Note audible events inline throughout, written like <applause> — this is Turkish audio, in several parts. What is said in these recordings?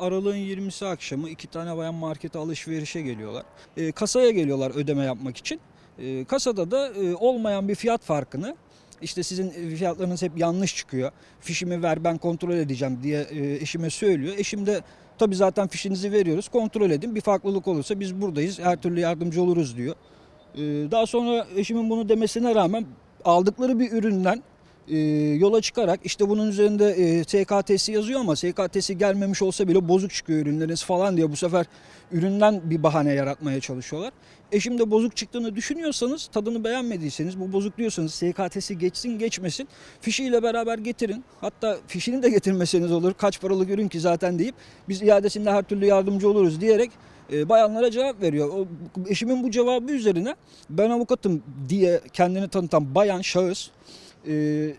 Aralığın 20'si akşamı iki tane bayan markete alışverişe geliyorlar. E, kasaya geliyorlar ödeme yapmak için. E, kasada da e, olmayan bir fiyat farkını işte sizin fiyatlarınız hep yanlış çıkıyor. Fişimi ver ben kontrol edeceğim diye e, eşime söylüyor. Eşim de tabii zaten fişinizi veriyoruz kontrol edin bir farklılık olursa biz buradayız her türlü yardımcı oluruz diyor. E, daha sonra eşimin bunu demesine rağmen aldıkları bir üründen e, yola çıkarak işte bunun üzerinde e, SKT'si yazıyor ama SKT'si gelmemiş olsa bile bozuk çıkıyor ürünleriniz falan diye bu sefer üründen bir bahane yaratmaya çalışıyorlar. Eşim de bozuk çıktığını düşünüyorsanız tadını beğenmediyseniz bu bozuk diyorsanız SKT'si geçsin geçmesin fişiyle beraber getirin. Hatta fişini de getirmeseniz olur kaç paralık ürün ki zaten deyip biz iadesinde her türlü yardımcı oluruz diyerek e, bayanlara cevap veriyor. O, eşimin bu cevabı üzerine ben avukatım diye kendini tanıtan bayan şahıs e,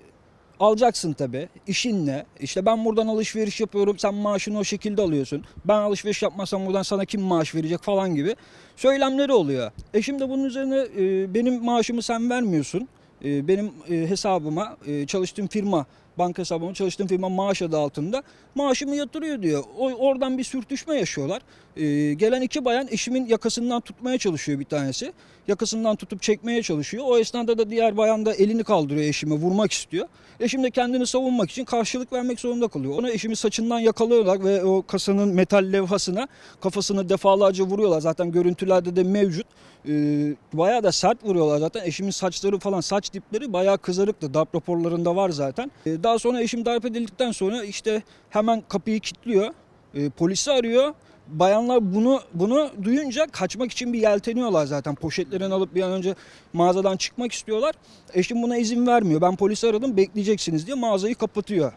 alacaksın tabi. İşin ne? İşte ben buradan alışveriş yapıyorum. Sen maaşını o şekilde alıyorsun. Ben alışveriş yapmasam buradan sana kim maaş verecek falan gibi söylemleri oluyor. Eşim de bunun üzerine e, benim maaşımı sen vermiyorsun. E, benim e, hesabıma e, çalıştığım firma banka hesabıma çalıştığım firma maaş adı altında maaşımı yatırıyor diyor. O, oradan bir sürtüşme yaşıyorlar. E, gelen iki bayan eşimin yakasından tutmaya çalışıyor bir tanesi. Yakasından tutup çekmeye çalışıyor. O esnada da diğer bayan da elini kaldırıyor eşime vurmak istiyor. Eşim de kendini savunmak için karşılık vermek zorunda kalıyor. Ona eşimi saçından yakalıyorlar ve o kasanın metal levhasına kafasını defalarca vuruyorlar. Zaten görüntülerde de mevcut. Ee, bayağı da sert vuruyorlar zaten. Eşimin saçları falan saç dipleri bayağı kızarıktı. Darp raporlarında var zaten. Ee, daha sonra eşim darp edildikten sonra işte hemen kapıyı kilitliyor. Ee, polisi arıyor. Bayanlar bunu bunu duyunca kaçmak için bir yelteniyorlar zaten. Poşetlerini alıp bir an önce mağazadan çıkmak istiyorlar. Eşim buna izin vermiyor. Ben polisi aradım bekleyeceksiniz diye mağazayı kapatıyor.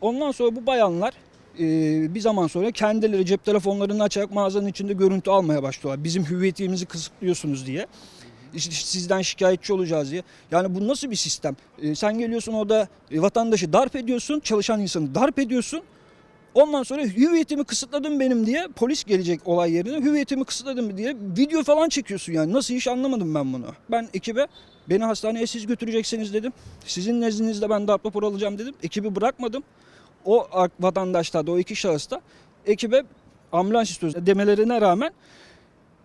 Ondan sonra bu bayanlar e, bir zaman sonra kendileri cep telefonlarını açarak mağazanın içinde görüntü almaya başlıyorlar. Bizim hüviyetimizi kısıtlıyorsunuz diye. Sizden şikayetçi olacağız diye. Yani bu nasıl bir sistem? E, sen geliyorsun orada e, vatandaşı darp ediyorsun, çalışan insanı darp ediyorsun. Ondan sonra hüviyetimi kısıtladın benim diye polis gelecek olay yerine hüviyetimi kısıtladın diye video falan çekiyorsun yani. Nasıl iş anlamadım ben bunu. Ben ekibe beni hastaneye siz götüreceksiniz dedim. Sizin nezdinizde ben darp raporu alacağım dedim. Ekibi bırakmadım. O vatandaşlar da o iki şahıs da ekibe ambulans istiyoruz demelerine rağmen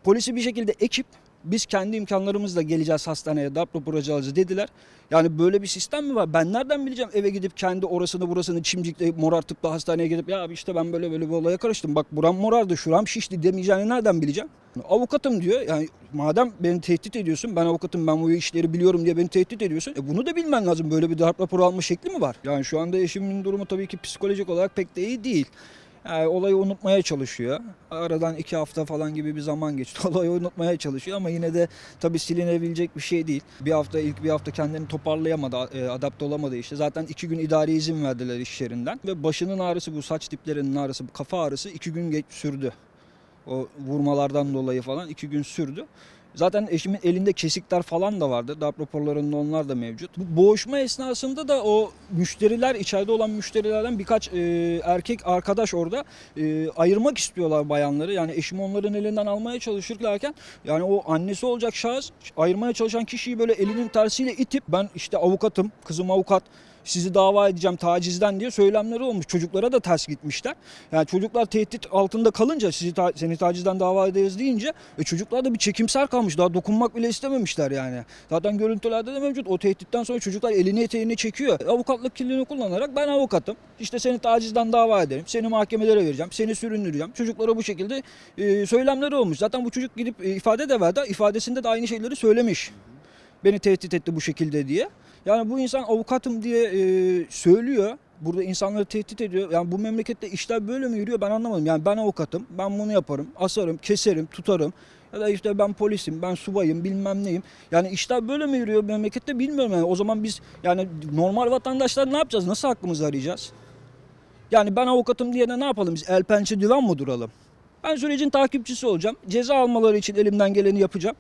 polisi bir şekilde ekip biz kendi imkanlarımızla geleceğiz hastaneye darp raporu alacağız dediler. Yani böyle bir sistem mi var? Ben nereden bileceğim eve gidip kendi orasını burasını çimcikleyip morartıp da hastaneye gidip ya abi işte ben böyle böyle bir olaya karıştım. Bak buram morardı şuram şişti demeyeceğini nereden bileceğim? Avukatım diyor yani madem beni tehdit ediyorsun ben avukatım ben bu işleri biliyorum diye beni tehdit ediyorsun. E bunu da bilmen lazım böyle bir darp raporu alma şekli mi var? Yani şu anda eşimin durumu tabii ki psikolojik olarak pek de iyi değil. Yani olayı unutmaya çalışıyor. Aradan iki hafta falan gibi bir zaman geçti. <laughs> Olayı unutmaya çalışıyor ama yine de tabii silinebilecek bir şey değil. Bir hafta ilk bir hafta kendini toparlayamadı, e, adapte olamadı işte. Zaten iki gün idari izin verdiler iş yerinden. Ve başının ağrısı bu saç diplerinin ağrısı, bu kafa ağrısı iki gün geç sürdü. O vurmalardan dolayı falan iki gün sürdü. Zaten eşimin elinde kesikler falan da vardı. Darp raporlarında onlar da mevcut. Bu boğuşma esnasında da o müşteriler, içeride olan müşterilerden birkaç e, erkek arkadaş orada e, ayırmak istiyorlar bayanları. Yani eşim onların elinden almaya çalışırlarken yani o annesi olacak şahıs ayırmaya çalışan kişiyi böyle elinin tersiyle itip ben işte avukatım, kızım avukat sizi dava edeceğim tacizden diye söylemleri olmuş. Çocuklara da ters gitmişler. Yani çocuklar tehdit altında kalınca sizi ta- seni tacizden dava ederiz deyince e, çocuklar da bir çekimser kalmış. Daha dokunmak bile istememişler yani. Zaten görüntülerde de mevcut. O tehditten sonra çocuklar elini eteğini çekiyor. Avukatlık kimliğini kullanarak ben avukatım. İşte seni tacizden dava ederim. Seni mahkemelere vereceğim. Seni süründüreceğim. Çocuklara bu şekilde e, söylemleri olmuş. Zaten bu çocuk gidip e, ifade de verdi. İfadesinde de aynı şeyleri söylemiş. Beni tehdit etti bu şekilde diye. Yani bu insan avukatım diye e, söylüyor. Burada insanları tehdit ediyor. Yani bu memlekette işler böyle mi yürüyor ben anlamadım. Yani ben avukatım, ben bunu yaparım, asarım, keserim, tutarım. Ya da işte ben polisim, ben subayım, bilmem neyim. Yani işler böyle mi yürüyor memlekette bilmiyorum yani. O zaman biz yani normal vatandaşlar ne yapacağız? Nasıl hakkımızı arayacağız? Yani ben avukatım diye de ne yapalım biz? El pençe divan mı duralım? Ben sürecin takipçisi olacağım. Ceza almaları için elimden geleni yapacağım.